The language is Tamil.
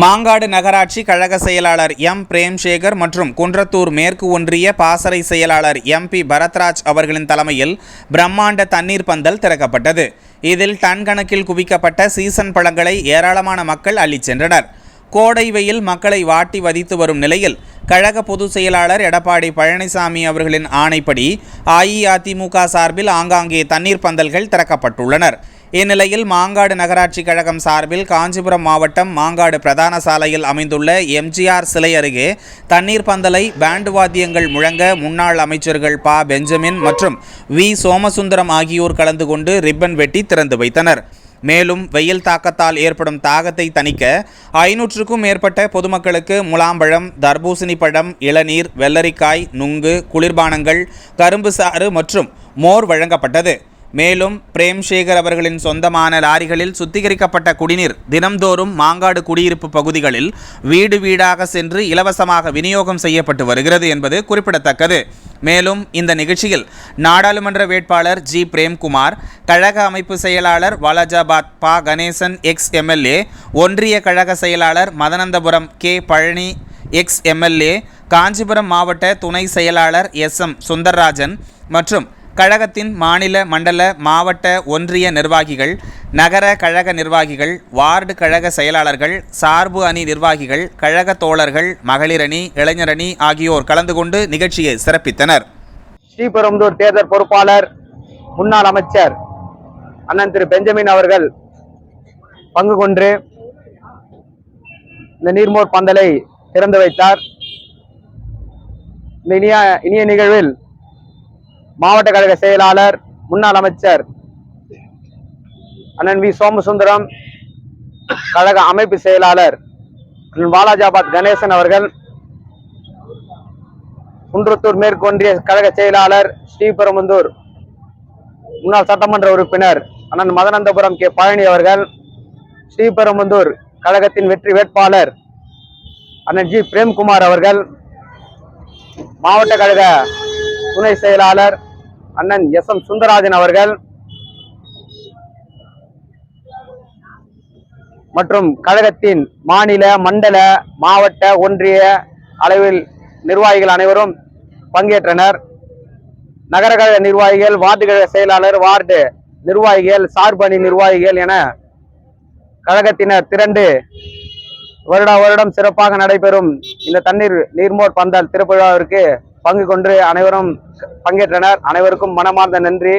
மாங்காடு நகராட்சி கழக செயலாளர் எம். பிரேம்சேகர் மற்றும் குன்றத்தூர் மேற்கு ஒன்றிய பாசறை செயலாளர் எம். பி. பரத்ராஜ் அவர்களின் தலைமையில் பிரம்மாண்ட தண்ணீர் பந்தல் திறக்கப்பட்டது. இதில் டன் கணக்கில் குவிக்கப்பட்ட சீசன் பழங்களை ஏராளமான மக்கள் அள்ளிச் சென்றனர். கோடை வெயில் மக்களை வாட்டி வதித்து வரும் நிலையில் கழக பொதுச் செயலாளர் எடப்பாடி பழனிசாமி அவர்களின் ஆணைப்படி அஇஅதிமுக சார்பில் ஆங்காங்கே தண்ணீர் பந்தல்கள் திறக்கப்பட்டுள்ளனர். இந்நிலையில் மாங்காடு நகராட்சி கழகம் சார்பில் காஞ்சிபுரம் மாவட்டம் மாங்காடு பிரதான சாலையில் அமைந்துள்ள எம்ஜிஆர் சிலை அருகே தண்ணீர் பந்தலை பேண்டு வாத்தியங்கள் முழங்க முன்னாள் அமைச்சர்கள் பா. பெஞ்சமின் மற்றும் வி. சோமசுந்தரம் ஆகியோர் கலந்து கொண்டு ரிப்பன் வெட்டி திறந்து வைத்தனர். மேலும் வெயில் தாக்கத்தால் ஏற்படும் தாகத்தை தணிக்க ஐநூற்றுக்கும் மேற்பட்ட பொதுமக்களுக்கு முலாம்பழம் தர்பூசணி பழம் இளநீர் வெள்ளரிக்காய் நுங்கு குளிர்பானங்கள் கரும்பு சாறு மற்றும் மோர் வழங்கப்பட்டது. மேலும் பிரேம்சேகர் அவர்களின் சொந்தமான லாரிகளில் சுத்திகரிக்கப்பட்ட குடிநீர் தினம்தோறும் மாங்காடு குடியிருப்பு பகுதிகளில் வீடு வீடாக சென்று இலவசமாக விநியோகம் செய்யப்பட்டு வருகிறது என்பது குறிப்பிடத்தக்கது. மேலும் இந்த நிகழ்ச்சியில் நாடாளுமன்ற வேட்பாளர் ஜி. பிரேம்குமார் கழக அமைப்பு செயலாளர் வாலாஜாபாத் பா. கணேசன் எக்ஸ் எம்எல்ஏ ஒன்றிய கழக செயலாளர் Madanandapuram K. Palani ex MLA Kanchipuram மாவட்ட துணை செயலாளர் எஸ். எம். சுந்தர்ராஜன் மற்றும் கழகத்தின் மாநில மண்டல மாவட்ட ஒன்றிய நிர்வாகிகள் நகர கழக நிர்வாகிகள் வார்டு கழக செயலாளர்கள் சார்பு அணி நிர்வாகிகள் கழக தோழர்கள் மகளிரணி இளைஞரணி இளைஞர் அணி ஆகியோர் கலந்து கொண்டு நிகழ்ச்சியை சிறப்பித்தனர். ஸ்ரீபெரும்புதூர் தேர்தல் பொறுப்பாளர் முன்னாள் அமைச்சர் அண்ணன் திரு பெஞ்சமின் அவர்கள் பங்கு கொண்டு இந்த நீர்மோர் பந்தலை திறந்து வைத்தார். இந்த இனிய இனிய நிகழ்வில் மாவட்ட கழக செயலாளர் முன்னாள் அமைச்சர் அண்ணன் வி. சோமசுந்தரம் கழக அமைப்பு செயலாளர் அண்ணன் வாலாஜாபாத் கணேசன் அவர்கள் குன்றத்தூர் மேற்கொன்றிய கழக செயலாளர் ஸ்ரீபெரும்புந்தூர் முன்னாள் சட்டமன்ற உறுப்பினர் அண்ணன் மதனந்தபுரம் கே. பழனி அவர்கள் ஸ்ரீபெரும்புந்தூர் கழகத்தின் வெற்றி வேட்பாளர் அண்ணன் ஜி. பிரேம்குமார் அவர்கள் மாவட்ட கழக துணை செயலாளர் அண்ணன் எஸ் எம் சுந்தரராஜன் அவர்கள் மற்றும் கழகத்தின் மாநில மண்டல மாவட்ட ஒன்றிய அளவில் நிர்வாகிகள் அனைவரும் பங்கேற்றனர். நகர கழக நிர்வாகிகள் வார்டு கழக செயலாளர் வார்டு நிர்வாகிகள் சார்பணி நிர்வாகிகள் என கழகத்தினர் திரண்டு வருடா வருடம் சிறப்பாக நடைபெறும் இந்த தண்ணீர் நீர்மோர் பந்தல் திருப்பவிழாவிற்கு பங்கு கொண்டு அனைவரும் பங்கேற்றனர். அனைவருக்கும் மனமார்ந்த நன்றி.